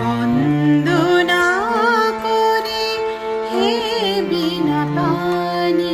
বন্দনা করে হে বিনা পানি।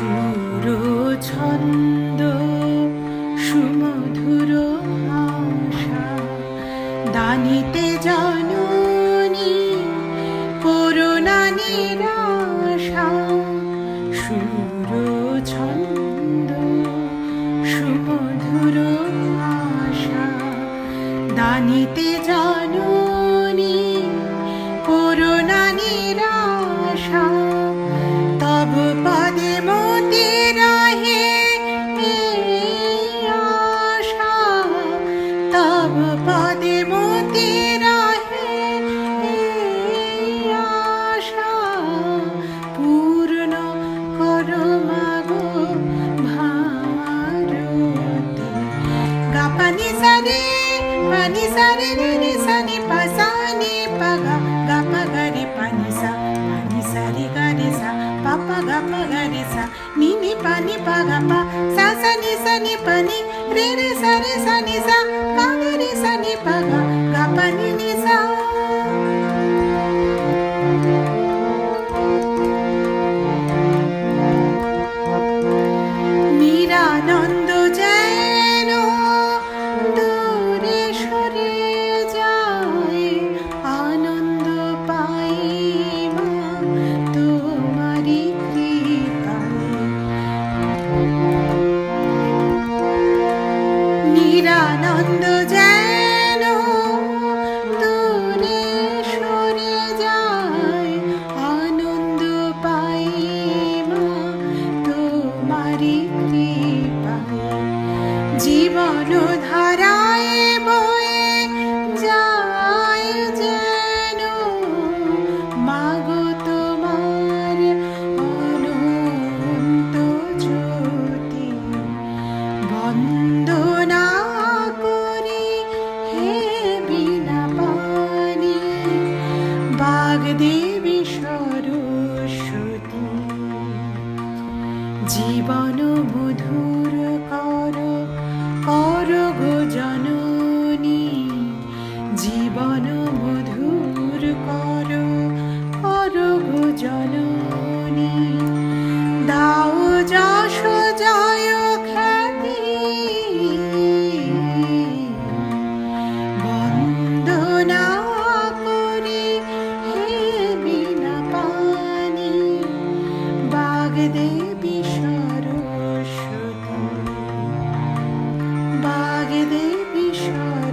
সুর সুমধুর দানিতে জন pani sa re pani sa re re re sa ni pa sa ನಿ ನಿ ಪ ನಿ ಪ ಗ ಪ ಸ ಸ ನಿ ಸ ನಿ ಪ ನಿ ರೆ ರೆ ಸ ರೆ ಸ ನಿ ಸ ಗ ಗ ರೆ ಸ ನಿ ಪ ಗ ಗ ಪ ನಿ ನಿ ಸ জীবন ধারায় বয়ে যায় যেন। মাগো তোমার অনন্ত জ্যোতি করি হে বিনা পানি বাগদেবী সরস্বতী। জীবন মধুর সরস্বতী বাগদেবী সরস্বতী